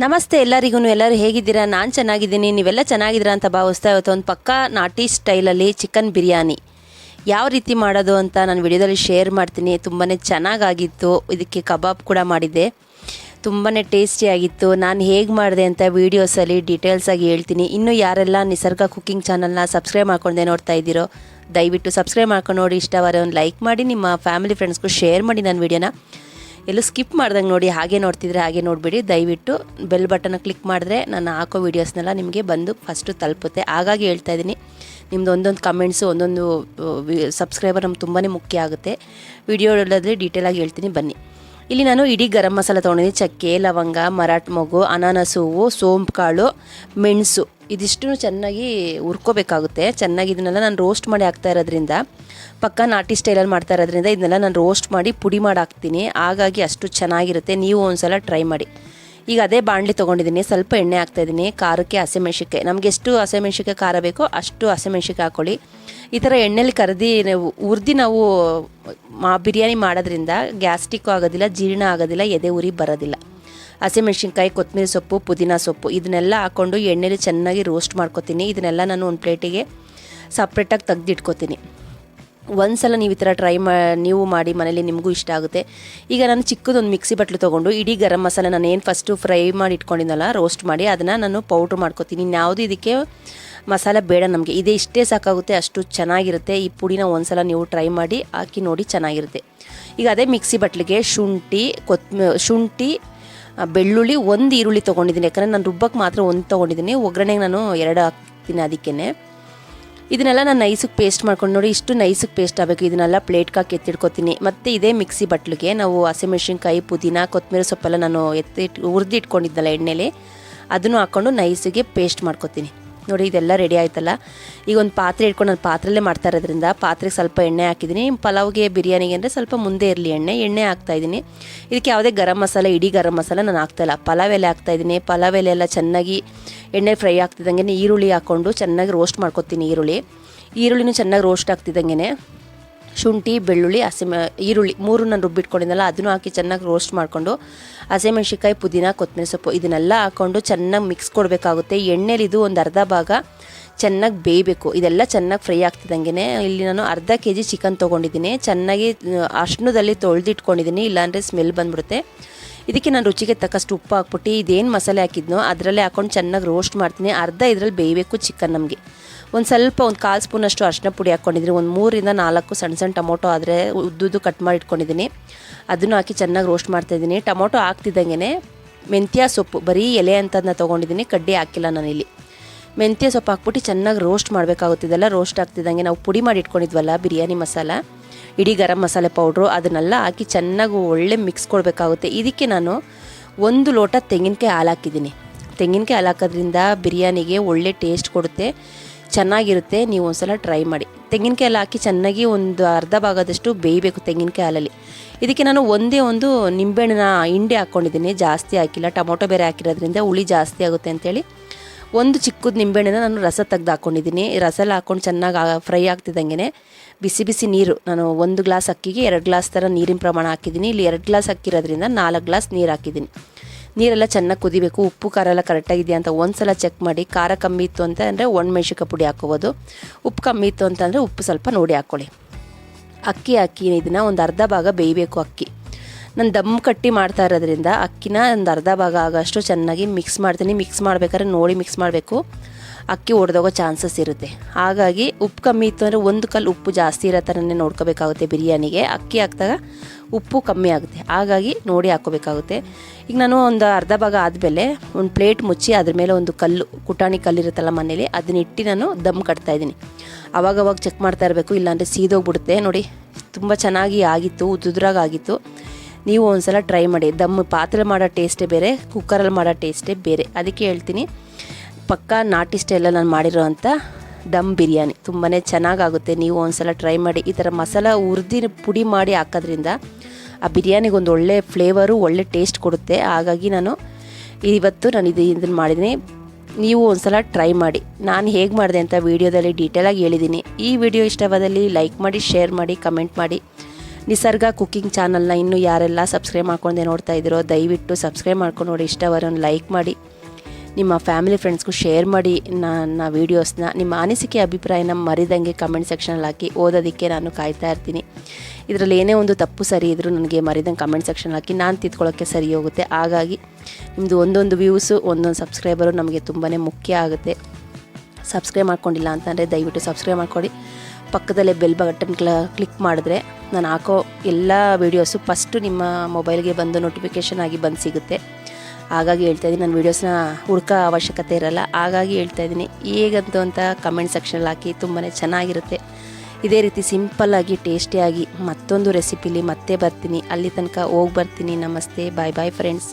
ನಮಸ್ತೆ ಎಲ್ಲರಿಗೂ ಎಲ್ಲರೂ ಹೇಗಿದ್ದೀರಾ? ನಾನು ಚೆನ್ನಾಗಿದ್ದೀನಿ. ನೀವೆಲ್ಲ ಚೆನ್ನಾಗಿದ್ದೀರಾ ಅಂತ ಭಾವಿಸ್ತಾ ಇವತ್ತು ಒಂದು ಪಕ್ಕಾ ನಾಟಿ ಸ್ಟೈಲಲ್ಲಿ ಚಿಕನ್ ಬಿರಿಯಾನಿ. ಯಾವ ರೀತಿ ಮಾಡೋದು ಅಂತ ನಾನು ವಿಡಿಯೋದಲ್ಲಿ ಶೇರ್ ಮಾಡ್ತೀನಿ. ತುಂಬಾ ಚೆನ್ನಾಗಾಗಿತ್ತು. ಇದಕ್ಕೆ ಕಬಾಬ್ ಕೂಡ ಮಾಡಿದ್ದೆ. ತುಂಬಾ ಟೇಸ್ಟಿಯಾಗಿತ್ತು ನಾನು ಹೇಗೆ ಮಾಡಿದೆ ಅಂತ ವೀಡಿಯೋಸಲ್ಲಿ ಡೀಟೇಲ್ಸಾಗಿ ಹೇಳ್ತೀನಿ. ಇನ್ನು ಯಾರೆಲ್ಲ ನಿಸರ್ಗ ಕುಕ್ಕಿಂಗ್ ಚಾನಲ್ನ ಸಬ್ಸ್ಕ್ರೈಬ್ ಮಾಡ್ಕೊಂಡೆ ನೋಡ್ತಾ ಇದ್ದೀರೋ, ದಯವಿಟ್ಟು ಸಬ್ಸ್ಕ್ರೈಬ್ ಮಾಡ್ಕೊಂಡು ನೋಡಿ. ಇಷ್ಟವಾದ ಒಂದು ಲೈಕ್ ಮಾಡಿ, ನಿಮ್ಮ ಫ್ಯಾಮಿಲಿ ಫ್ರೆಂಡ್ಸ್ಗೂ ಶೇರ್ ಮಾಡಿ ನನ್ನ ವೀಡಿಯೋನ. ಎಲ್ಲೂ ಸ್ಕಿಪ್ ಮಾಡ್ದಂಗೆ ನೋಡಿ, ಹಾಗೆ ನೋಡ್ತಿದ್ರೆ ಹಾಗೆ ನೋಡಿಬಿಡಿ. ದಯವಿಟ್ಟು ಬೆಲ್ ಬಟನ್ ಕ್ಲಿಕ್ ಮಾಡಿದ್ರೆ ನಾನು ಹಾಕೋ ವೀಡಿಯೋಸ್ನೆಲ್ಲ ನಿಮಗೆ ಬಂದು ಫಸ್ಟು ತಲುಪುತ್ತೆ. ಹಾಗಾಗಿ ಹೇಳ್ತಾ ಇದ್ದೀನಿ ನಿಮ್ಮದು ಒಂದೊಂದು ಕಮೆಂಟ್ಸು ಒಂದೊಂದು ಸಬ್ಸ್ಕ್ರೈಬರ್ ನಮ್ಗೆ ತುಂಬಾ ಮುಖ್ಯ ಆಗುತ್ತೆ. ವಿಡಿಯೋ ಎಲ್ಲಾದರೆ ಡೀಟೇಲಾಗಿ ಹೇಳ್ತೀನಿ, ಬನ್ನಿ. ಇಲ್ಲಿ ನಾನು ಇಡೀ ಗರಂ ಮಸಾಲ ತೊಗೊಂಡಿದ್ದೀನಿ. ಚಕ್ಕೆ, ಲವಂಗ, ಮರಾಠ ಮೊಗು ಅನಾನಸು, ಹೂವು, ಸೋಂಪು, ಕಾಳು, ಮೆಣಸು. ಇದಿಷ್ಟು ಚೆನ್ನಾಗಿ ಹುರ್ಕೋಬೇಕಾಗುತ್ತೆ. ಚೆನ್ನಾಗಿ ಇದನ್ನೆಲ್ಲ ನಾನು ರೋಸ್ಟ್ ಮಾಡಿ ಹಾಕ್ತಾ ಇರೋದ್ರಿಂದ, ಪಕ್ಕ ನಾಟಿ ಸ್ಟೈಲಲ್ಲಿ ಮಾಡ್ತಾ ಇರೋದ್ರಿಂದ ಇದನ್ನೆಲ್ಲ ನಾನು ರೋಸ್ಟ್ ಮಾಡಿ ಪುಡಿ ಮಾಡಿ ಹಾಕ್ತೀನಿ. ಹಾಗಾಗಿ ಅಷ್ಟು ಚೆನ್ನಾಗಿರುತ್ತೆ. ನೀವು ಒಂದ್ಸಲ ಟ್ರೈ ಮಾಡಿ. ಈಗ ಅದೇ ಬಾಣಲಿ ತೊಗೊಂಡಿದ್ದೀನಿ. ಸ್ವಲ್ಪ ಎಣ್ಣೆ ಹಾಕ್ತಾಯಿದ್ದೀನಿ ಖಾರಕ್ಕೆ ಹಸಿಮೆಣ್ಸಿಕಾಯಿ ನಮ್ಗೆ ಎಷ್ಟು ಹಸಿಮೆಣ್ಸಿಕಾಯಿ ಖಾರ ಬೇಕೋ ಅಷ್ಟು ಹಸಿಮೆಣ್ಸಿಕಾಯಿ ಹಾಕ್ಕೊಳ್ಳಿ ಈ ಥರ ಎಣ್ಣೆಲಿ ಕರೆದಿ ಹುರ್ದು ನಾವು ಮಾ, ಬಿರಿಯಾನಿ ಮಾಡೋದ್ರಿಂದ ಗ್ಯಾಸ್ಟಿಕ್ಕು ಆಗೋದಿಲ್ಲ, ಜೀರ್ಣ ಆಗೋದಿಲ್ಲ, ಎದೆ ಉರಿ ಬರೋದಿಲ್ಲ. ಹಸಿಮೆಣ್ಸಿನ್ಕಾಯಿ ಕೊತ್ತಂಬರಿ ಸೊಪ್ಪು, ಪುದೀನ ಸೊಪ್ಪು, ಇದನ್ನೆಲ್ಲ ಹಾಕ್ಕೊಂಡು ಎಣ್ಣೆಲಿ ಚೆನ್ನಾಗಿ ರೋಸ್ಟ್ ಮಾಡ್ಕೊತೀನಿ. ಇದನ್ನೆಲ್ಲ ನಾನು ಒಂದು ಪ್ಲೇಟಿಗೆ ಸಪ್ರೇಟಾಗಿ ತೆಗ್ದಿಟ್ಕೊತೀನಿ. ಒಂದು ಸಲ ನೀವು ಈ ಥರ ಟ್ರೈ ಮಾ, ನೀವು ಮಾಡಿ ಮನೇಲಿ ನಿಮಗೂ ಇಷ್ಟ ಆಗುತ್ತೆ. ಈಗ ನಾನು ಚಿಕ್ಕದೊಂದು ಮಿಕ್ಸಿ ಬಟ್ಲು ತೊಗೊಂಡು ಇಡೀ ಗರಂ ಮಸಾಲೆ ನಾನು ಏನು ಫಸ್ಟು ಫ್ರೈ ಮಾಡಿ ಇಟ್ಕೊಂಡಿದ್ದಲ್ಲ ರೋಸ್ಟ್ ಮಾಡಿ, ಅದನ್ನು ನಾನು ಪೌಡ್ರ್ ಮಾಡ್ಕೊತೀನಿ. ಇನ್ಯಾವುದು ಇದಕ್ಕೆ ಮಸಾಲೆ ಬೇಡ ನಮಗೆ. ಇದೇ ಇಷ್ಟೇ ಸಾಕಾಗುತ್ತೆ, ಅಷ್ಟು ಚೆನ್ನಾಗಿರುತ್ತೆ. ಈ ಪುಡಿನ ಒಂದು ಸಲ ನೀವು ಟ್ರೈ ಮಾಡಿ ಹಾಕಿ ನೋಡಿ ಚೆನ್ನಾಗಿರುತ್ತೆ. ಈಗ ಅದೇ ಮಿಕ್ಸಿ ಬಟ್ಲಿಗೆ ಶುಂಠಿ ಕೊತ್ ಶುಂಠಿ ಬೆಳ್ಳುಳ್ಳಿ ಒಂದು ಈರುಳ್ಳಿ ತೊಗೊಂಡಿದ್ದೀನಿ. ಯಾಕಂದರೆ ನಾನು ರುಬ್ಬಕ್ಕೆ ಮಾತ್ರ ಒಂದು ತೊಗೊಂಡಿದ್ದೀನಿ. ಒಗ್ಗರಣೆಗೆ ನಾನು ಎರಡು ಹಾಕ್ತೀನಿ ಅದಕ್ಕೇ ಇದನ್ನೆಲ್ಲ ನಾನು ನೈಸಿಗೆ ಪೇಸ್ಟ್ ಮಾಡ್ಕೊಂಡು ನೋಡಿ ಇಷ್ಟು ನೈಸಿಗೆ ಪೇಸ್ಟ್ ಆಗಬೇಕು. ಇದನ್ನೆಲ್ಲ ಪ್ಲೇಟ್ಗೆ ಹಾಕಿ ಎತ್ತಿಡ್ಕೊತೀನಿ ಮತ್ತು ಇದೇ ಮಿಕ್ಸಿ ಬಟ್ಲಿಗೆ ನಾವು ಹಸಿಮೆಣ್ಸಿನ್ಕಾಯಿ ಪುದೀನ ಕೊತ್ತಂಬರಿ ಸೊಪ್ಪೆಲ್ಲ ನಾನು ಎತ್ತಿ ಹುರಿದಿಟ್ಕೊಂಡಿದ್ದಲ್ಲ ಎಣ್ಣೆಲಿ, ಅದನ್ನು ಹಾಕ್ಕೊಂಡು ನೈಸಿಗೆ ಪೇಸ್ಟ್ ಮಾಡ್ಕೊತೀನಿ. ನೋಡಿ, ಇದೆಲ್ಲ ರೆಡಿ ಆಯ್ತಲ್ಲ. ಈಗ ಒಂದು ಪಾತ್ರೆ ಇಟ್ಕೊಂಡು ನಾನು ಪಾತ್ರೆಲ್ಲೇ ಮಾಡ್ತಾ ಇರೋದ್ರಿಂದ ಪಾತ್ರೆಗೆ ಸ್ವಲ್ಪ ಎಣ್ಣೆ ಹಾಕಿದ್ದೀನಿ ಪಲಾವ್ಗೆ ಬಿರಿಯಾನಿಗೆ ಅಂದರೆ ಸ್ವಲ್ಪ ಮುಂದೆ ಇರಲಿ ಎಣ್ಣೆ ಎಣ್ಣೆ ಹಾಕ್ತಾ ಇದ್ದೀನಿ ಇದಕ್ಕೆ ಯಾವುದೇ ಗರಂ ಮಸಾಲೆ, ಇಡೀ ಗರಂ ಮಸಾಲೆ ನಾನು ಹಾಕ್ತಾಯಿಲ್ಲ ಪಲಾವ್ ಎಲೆ ಹಾಕ್ತಾ ಇದ್ದೀನಿ ಪಲಾವ್ ಎಲೆ ಎಲ್ಲ ಚೆನ್ನಾಗಿ ಎಣ್ಣೆ ಫ್ರೈ ಆಗ್ತಿದ್ದಂಗೆ ಈರುಳ್ಳಿ ಹಾಕ್ಕೊಂಡು ಚೆನ್ನಾಗಿ ರೋಸ್ಟ್ ಮಾಡ್ಕೊತೀನಿ ಈರುಳ್ಳಿ. ಈರುಳ್ಳಿನೂ ಚೆನ್ನಾಗಿ ರೋಸ್ಟ್ ಆಗ್ತಿದ್ದಂಗೆ ಶುಂಠಿ, ಬೆಳ್ಳುಳ್ಳಿ, ಹಸಿಮೆ, ಈರುಳ್ಳಿ ಮೂರು ನಾನು ರುಬ್ಬಿಟ್ಕೊಂಡಿದ್ದಲ್ಲ ಅದನ್ನು ಹಾಕಿ ಚೆನ್ನಾಗಿ ರೋಸ್ಟ್ ಮಾಡಿಕೊಂಡು ಹಸಿಮೆಣ್ಸಿಕಾಯಿ ಪುದೀನ, ಕೊತ್ತಂಬರಿ ಸೊಪ್ಪು ಇದನ್ನೆಲ್ಲ ಹಾಕ್ಕೊಂಡು ಚೆನ್ನಾಗಿ ಮಿಕ್ಸ್ ಕೊಡಬೇಕಾಗುತ್ತೆ. ಎಣ್ಣೆಲಿ ಇದು ಒಂದು ಅರ್ಧ ಭಾಗ ಚೆನ್ನಾಗಿ ಬೇಯಬೇಕು. ಇದೆಲ್ಲ ಚೆನ್ನಾಗಿ ಫ್ರೈ ಆಗ್ತಿದ್ದಂಗೆ ಇಲ್ಲಿ ನಾನು ಅರ್ಧ ಕೆ ಜಿ ಚಿಕನ್ ತೊಗೊಂಡಿದ್ದೀನಿ. ಚೆನ್ನಾಗಿ ಅರ್ಶಿನದಲ್ಲಿ ತೊಳೆದಿಟ್ಕೊಂಡಿದ್ದೀನಿ, ಇಲ್ಲಾಂದರೆ ಸ್ಮೆಲ್ ಬಂದ್ಬಿಡುತ್ತೆ. ಇದಕ್ಕೆ ನಾನು ರುಚಿಗೆ ತಕ್ಕಷ್ಟು ಉಪ್ಪು ಹಾಕ್ಬಿಟ್ಟು, ಇದೇನು ಮಸಾಲೆ ಹಾಕಿದ್ನೋ ಅದರಲ್ಲೇ ಹಾಕೊಂಡು ಚೆನ್ನಾಗಿ ರೋಸ್ಟ್ ಮಾಡ್ತೀನಿ. ಅರ್ಧ ಇದರಲ್ಲಿ ಬೇಯಬೇಕು ಚಿಕನ್ ನಮಗೆ. ಒಂದು ಸ್ವಲ್ಪ ಒಂದು ಕಾಲು ಸ್ಪೂನಷ್ಟು ಅರಿಶಿನ ಪುಡಿ ಹಾಕ್ಕೊಂಡಿದ್ದೀನಿ ಒಂದು ಮೂರಿಂದ ನಾಲ್ಕು ಸಣ್ಣ ಸಣ್ಣ ಟೊಮೊಟೊ ಆದರೆ ಉದ್ದುದ್ದು ಕಟ್ ಮಾಡಿ ಇಟ್ಕೊಂಡಿದ್ದೀನಿ ಅದನ್ನು ಹಾಕಿ ಚೆನ್ನಾಗಿ ರೋಸ್ಟ್ ಮಾಡ್ತಾಯಿದ್ದೀನಿ ಟೊಮೊಟೊ ಹಾಕ್ತಿದ್ದಂಗೆ ಮೆಂತ್ಯ ಸೊಪ್ಪು, ಬರೀ ಎಲೆ ಅಂತದನ್ನ ತೊಗೊಂಡಿದ್ದೀನಿ. ಕಡ್ಡಿ ಹಾಕಿಲ್ಲ ನಾನಿಲ್ಲಿ. ಮೆಂತ್ಯ ಸೊಪ್ಪು ಹಾಕ್ಬಿಟ್ಟು ಚೆನ್ನಾಗಿ ರೋಸ್ಟ್ ಮಾಡಬೇಕಾಗುತ್ತಿದ್ದಲ್ಲ ರೋಸ್ಟ್ ಆಗ್ತಿದ್ದಂಗೆ ನಾವು ಪುಡಿ ಮಾಡಿ ಇಟ್ಕೊಂಡಿದ್ವಲ್ಲ, ಬಿರಿಯಾನಿ ಮಸಾಲ, ಇಡೀ ಗರಂ ಮಸಾಲೆ ಪೌಡ್ರು ಅದನ್ನೆಲ್ಲ ಹಾಕಿ ಚೆನ್ನಾಗಿ ಒಳ್ಳೆ ಮಿಕ್ಸ್ ಕೊಡಬೇಕಾಗುತ್ತೆ. ಇದಕ್ಕೆ ನಾನು ಒಂದು ಲೋಟ ತೆಂಗಿನಕಾಯಿ ಹಾಲು ಹಾಕಿದ್ದೀನಿ. ತೆಂಗಿನಕಾಯಿ ಹಾಲು ಹಾಕೋದ್ರಿಂದ ಬಿರಿಯಾನಿಗೆ ಒಳ್ಳೆ ಟೇಸ್ಟ್ ಕೊಡುತ್ತೆ. ಚೆನ್ನಾಗಿರುತ್ತೆ, ನೀವು ಒಂದ್ಸಲ ಟ್ರೈ ಮಾಡಿ. ತೆಂಗಿನಕಾಯಿ ಹಾಕಿ ಚೆನ್ನಾಗಿ ಒಂದು ಅರ್ಧ ಭಾಗದಷ್ಟು ಬೇಯಬೇಕು ತೆಂಗಿನಕಾಯಿ ಹಾಲಲ್ಲಿ ಇದಕ್ಕೆ ನಾನು ಒಂದೇ ಒಂದು ನಿಂಬೆಹಣ್ಣಿನ ಹಿಂಡಿ ಹಾಕ್ಕೊಂಡಿದ್ದೀನಿ, ಜಾಸ್ತಿ ಹಾಕಿಲ್ಲ. ಟೊಮೊಟೊ ಬೇರೆ ಹಾಕಿರೋದ್ರಿಂದ ಹುಳಿ ಜಾಸ್ತಿ ಆಗುತ್ತೆ ಅಂತೇಳಿ. ಒಂದು ಚಿಕ್ಕದ ನಿಂಬೆಹಣ್ಣನ್ನ ನಾನು ರಸ ತೆಗ್ದು ಹಾಕ್ಕೊಂಡಿದ್ದೀನಿ. ರಸ ಎಲ್ಲ ಹಾಕ್ಕೊಂಡು ಚೆನ್ನಾಗಿ ಫ್ರೈ ಆಗ್ತಿದ್ದಂಗೆ ಬಿಸಿ ಬಿಸಿ ನೀರು. ನಾನು ಒಂದು ಗ್ಲಾಸ್ ಅಕ್ಕಿಗೆ ಎರಡು ಗ್ಲಾಸ್ ಥರ ನೀರಿನ ಪ್ರಮಾಣ ಹಾಕಿದ್ದೀನಿ. ಇಲ್ಲಿ ಎರಡು ಗ್ಲಾಸ್ ಅಕ್ಕಿರೋದ್ರಿಂದ ನಾಲ್ಕು ಗ್ಲಾಸ್ ನೀರು ಹಾಕಿದ್ದೀನಿ. ನೀರೆಲ್ಲ ಚೆನ್ನಾಗಿ ಕುದಿಬೇಕು, ಉಪ್ಪು, ಖಾರ ಎಲ್ಲ ಕರೆಕ್ಟಾಗಿದೆಯಾ ಅಂತ ಒಂದು ಸಲ ಚೆಕ್ ಮಾಡಿ, ಖಾರ ಕಮ್ಮಿ ಇತ್ತು ಅಂತ ಅಂದರೆ ಒಣಮೆಣ್ಸಿಕಾಯಿ ಪುಡಿ ಹಾಕೋಬೋದು. ಉಪ್ಪು ಕಮ್ಮಿ ಇತ್ತು ಅಂತಂದರೆ ಉಪ್ಪು ಸ್ವಲ್ಪ ನೋಡಿ ಹಾಕ್ಕೊಳ್ಳಿ ಅಕ್ಕಿ ಹಾಕಿ ಇದನ್ನು ಒಂದು ಅರ್ಧ ಭಾಗ ಬೇಯಬೇಕು ಅಕ್ಕಿ. ನಾನು ದಮ್ ಕಟ್ಟಿ ಮಾಡ್ತಾ ಇರೋದ್ರಿಂದ ಅಕ್ಕಿನ ಒಂದು ಅರ್ಧ ಭಾಗ ಆಗೋಷ್ಟು ಚೆನ್ನಾಗಿ ಮಿಕ್ಸ್ ಮಾಡ್ತೀನಿ. ಮಿಕ್ಸ್ ಮಾಡ್ಬೇಕಾದ್ರೆ ನೋಡಿ ಮಿಕ್ಸ್ ಮಾಡಬೇಕು. ಅಕ್ಕಿ ಒಡೆದೋಗೋ ಚಾನ್ಸಸ್ ಇರುತ್ತೆ. ಹಾಗಾಗಿ ಉಪ್ಪು ಕಮ್ಮಿ ಇತ್ತು ಅಂದರೆ ಒಂದು ಕಲ್ಲು ಉಪ್ಪು ಜಾಸ್ತಿ ಇರೋ ಥರನೇ ನೋಡ್ಕೋಬೇಕಾಗುತ್ತೆ ಬಿರಿಯಾನಿಗೆ. ಅಕ್ಕಿ ಹಾಕಿದಾಗ ಉಪ್ಪು ಕಮ್ಮಿ ಆಗುತ್ತೆ. ಹಾಗಾಗಿ ನೋಡಿ ಹಾಕೋಬೇಕಾಗುತ್ತೆ ಈಗ ನಾನು ಒಂದು ಅರ್ಧ ಭಾಗ ಆದಮೇಲೆ ಒಂದು ಪ್ಲೇಟ್ ಮುಚ್ಚಿ ಅದ್ರ ಮೇಲೆ ಒಂದು ಕಲ್ಲು, ಕುಟಾಣಿ ಕಲ್ಲಿರುತ್ತಲ್ಲ ಮನೇಲಿ ಅದನ್ನ ಇಟ್ಟು ನಾನು ದಮ್ ಕಟ್ತಾ ಇದ್ದೀನಿ. ಅವಾಗವಾಗ ಚೆಕ್ ಮಾಡ್ತಾ ಇರಬೇಕು, ಇಲ್ಲಾಂದರೆ ಸೀದೋಗ್ಬಿಡುತ್ತೆ. ನೋಡಿ, ತುಂಬ ಚೆನ್ನಾಗಿ ಆಗಿತ್ತು, ಉದುದ್ರಾಗ ಆಗಿತ್ತು. ನೀವು ಒಂದ್ಸಲ ಟ್ರೈ ಮಾಡಿ. ದಮ್ ಪಾತ್ರೆ ಮಾಡೋ ಟೇಸ್ಟೇ ಬೇರೆ ಕುಕ್ಕರಲ್ಲಿ ಮಾಡೋ ಟೇಸ್ಟೇ ಬೇರೆ. ಅದಕ್ಕೆ ಹೇಳ್ತೀನಿ. ಪಕ್ಕಾ ನಾಟಿ ಸ್ಟೈಲಲ್ಲಿ ನಾನು ಮಾಡಿರೋ ಅಂಥ ದಮ್ ಬಿರಿಯಾನಿ. ತುಂಬಾ ಚೆನ್ನಾಗಾಗುತ್ತೆ. ನೀವು ಒಂದ್ಸಲ ಟ್ರೈ ಮಾಡಿ, ಈ ಥರ ಮಸಾಲ ಹುರಿದಿ ಪುಡಿ ಮಾಡಿ ಹಾಕೋದ್ರಿಂದ ಆ ಬಿರಿಯಾನಿಗೆ ಒಂದು ಒಳ್ಳೆ ಫ್ಲೇವರು ಒಳ್ಳೆ ಟೇಸ್ಟ್ ಕೊಡುತ್ತೆ. ಹಾಗಾಗಿ ನಾನು ಇವತ್ತು ನಾನು ಇದು ಇದನ್ನು ಮಾಡಿದ್ದೀನಿ. ನೀವು ಒಂದ್ಸಲ ಟ್ರೈ ಮಾಡಿ. ನಾನು ಹೇಗೆ ಮಾಡಿದೆ ಅಂತ ವೀಡಿಯೋದಲ್ಲಿ ಡೀಟೇಲಾಗಿ ಹೇಳಿದ್ದೀನಿ. ಈ ವಿಡಿಯೋ ಇಷ್ಟವಾದಲ್ಲಿ ಲೈಕ್ ಮಾಡಿ ಶೇರ್ ಮಾಡಿ ಕಮೆಂಟ್ ಮಾಡಿ. ನಿಸರ್ಗ ಕುಕ್ಕಿಂಗ್ ಚಾನಲ್ನ ಇನ್ನೂ ಯಾರೆಲ್ಲ ಸಬ್ಸ್ಕ್ರೈಬ್ ಮಾಡ್ಕೊಂಡೆ ನೋಡ್ತಾ ಇದ್ದೀರೋ, ದಯವಿಟ್ಟು ಸಬ್ಸ್ಕ್ರೈಬ್ ಮಾಡ್ಕೊಂಡು ನೋಡಿ. ಇಷ್ಟವರೊಂದು ಲೈಕ್ ಮಾಡಿ. ನಿಮ್ಮ ಫ್ಯಾಮಿಲಿ ಫ್ರೆಂಡ್ಸ್ಗೂ ಶೇರ್ ಮಾಡಿ ನನ್ನ ವೀಡಿಯೋಸ್ನ ನಿಮ್ಮ ಅನಿಸಿಕೆ ಅಭಿಪ್ರಾಯನ ಮರಿದಂಗೆ ಕಮೆಂಟ್ ಸೆಕ್ಷನಲ್ಲಿ ಹಾಕಿ, ಓದೋದಕ್ಕೆ ನಾನು ಕಾಯ್ತಾ ಇರ್ತೀನಿ. ಇದರಲ್ಲಿ ಏನೇ ಒಂದು ತಪ್ಪು ಸರಿ ಇದ್ದರೂ ನನಗೆ ಮರಿದಂಗೆ ಕಮೆಂಟ್ ಸೆಕ್ಷನ್ ಹಾಕಿ, ನಾನು ತಿದ್ಕೊಳ್ಳೋಕ್ಕೆ ಸರಿ ಹೋಗುತ್ತೆ. ಹಾಗಾಗಿ ನಿಮ್ಮದು ಒಂದೊಂದು ವ್ಯೂಸು ಒಂದೊಂದು ಸಬ್ಸ್ಕ್ರೈಬರು ನಮಗೆ ತುಂಬಾ ಮುಖ್ಯ ಆಗುತ್ತೆ. ಸಬ್ಸ್ಕ್ರೈಬ್ ಮಾಡ್ಕೊಂಡಿಲ್ಲ ಅಂತಂದರೆ ದಯವಿಟ್ಟು ಸಬ್ಸ್ಕ್ರೈಬ್ ಮಾಡ್ಕೊಳ್ಳಿ ಪಕ್ಕದಲ್ಲೇ ಬೆಲ್ ಬಟನ್ ಕ್ಲ ಕ್ಲಿಕ್ ಮಾಡಿದ್ರೆ ನಾನು ಹಾಕೋ ಎಲ್ಲ ವೀಡಿಯೋಸು ಫಸ್ಟು ನಿಮ್ಮ ಮೊಬೈಲ್ಗೆ ಬಂದು ನೋಟಿಫಿಕೇಷನ್ ಆಗಿ ಬಂದು ಸಿಗುತ್ತೆ. ಹಾಗಾಗಿ ಹೇಳ್ತಾ ಇದ್ದೀನಿ, ನನ್ನ ವೀಡಿಯೋಸ್ನ ಹುಡ್ಕೋ ಅವಶ್ಯಕತೆ ಇರಲ್ಲ. ಹಾಗಾಗಿ ಹೇಳ್ತಾ ಇದ್ದೀನಿ, ಹೇಗಂತು ಅಂತ ಕಮೆಂಟ್ ಸೆಕ್ಷನಲ್ಲಿ ಹಾಕಿ ತುಂಬಾ ಚೆನ್ನಾಗಿರುತ್ತೆ. ಇದೇ ರೀತಿ ಸಿಂಪಲ್ಲಾಗಿ ಟೇಸ್ಟಿಯಾಗಿ ಮತ್ತೊಂದು ರೆಸಿಪಿಲಿ ಮತ್ತೆ ಬರ್ತೀನಿ. ಅಲ್ಲಿ ತನಕ ಹೋಗಿ ಬರ್ತೀನಿ. ನಮಸ್ತೆ ಬಾಯ್ ಬಾಯ್ ಫ್ರೆಂಡ್ಸ್